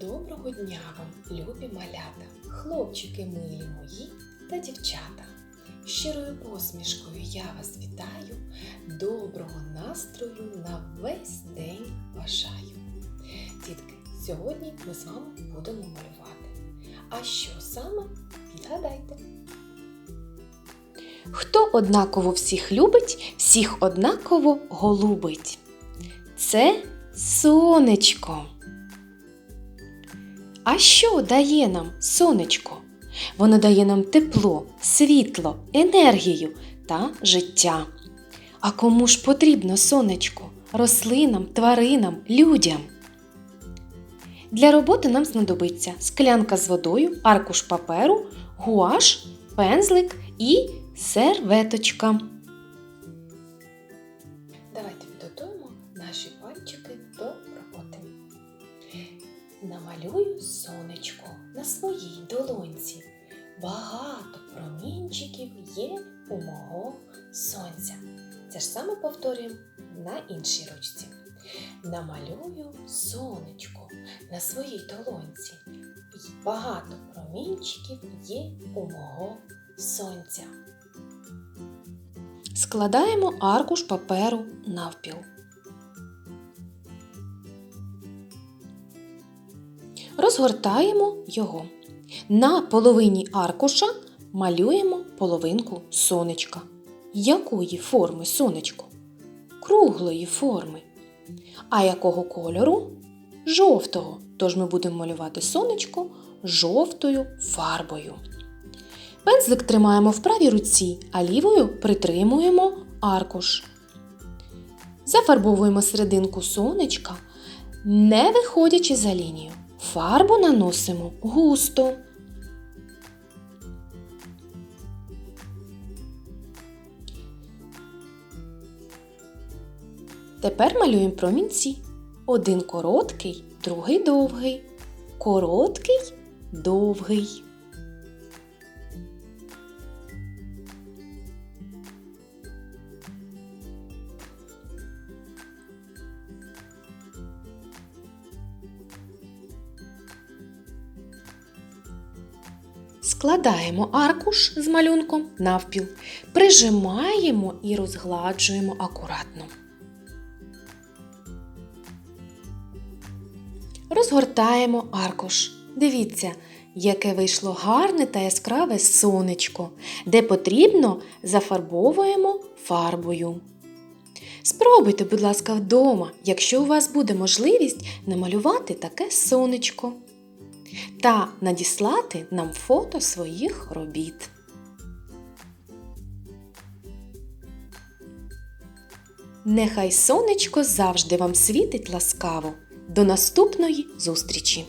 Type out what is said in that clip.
Доброго дня вам, любі малята, хлопчики милі мої та дівчата. Щирою посмішкою я вас вітаю, доброго настрою на весь день бажаю. Дітки, сьогодні ми з вами будемо малювати. А що саме? Відгадайте. Хто однаково всіх любить, всіх однаково голубить. Це сонечко. А що дає нам сонечко? Воно дає нам тепло, світло, енергію та життя. А кому ж потрібно сонечко? Рослинам, тваринам, людям. Для роботи нам знадобиться склянка з водою, аркуш паперу, гуаш, пензлик і серветочка. Намалюю сонечко на своїй долонці. Багато промінчиків є у мого сонця. Це ж саме повторюємо на іншій ручці. Намалюю сонечко на своїй долонці. Багато промінчиків є у мого сонця. Складаємо аркуш паперу навпіл. Розгортаємо його. На половині аркуша малюємо половинку сонечка. Якої форми сонечко? Круглої форми. А якого кольору? Жовтого. Тож ми будемо малювати сонечко жовтою фарбою. Пензлик тримаємо в правій руці, а лівою притримуємо аркуш. Зафарбовуємо серединку сонечка, не виходячи за лінію. Фарбу наносимо густо. Тепер малюємо промінці. Один короткий, другий довгий. Короткий, довгий. Складаємо аркуш з малюнком навпіл, прижимаємо і розгладжуємо акуратно. Розгортаємо аркуш. Дивіться, яке вийшло гарне та яскраве сонечко, де потрібно зафарбовуємо фарбою. Спробуйте, будь ласка, вдома, якщо у вас буде можливість намалювати таке сонечко та надіслати нам фото своїх робіт. Нехай сонечко завжди вам світить ласкаво. До наступної зустрічі!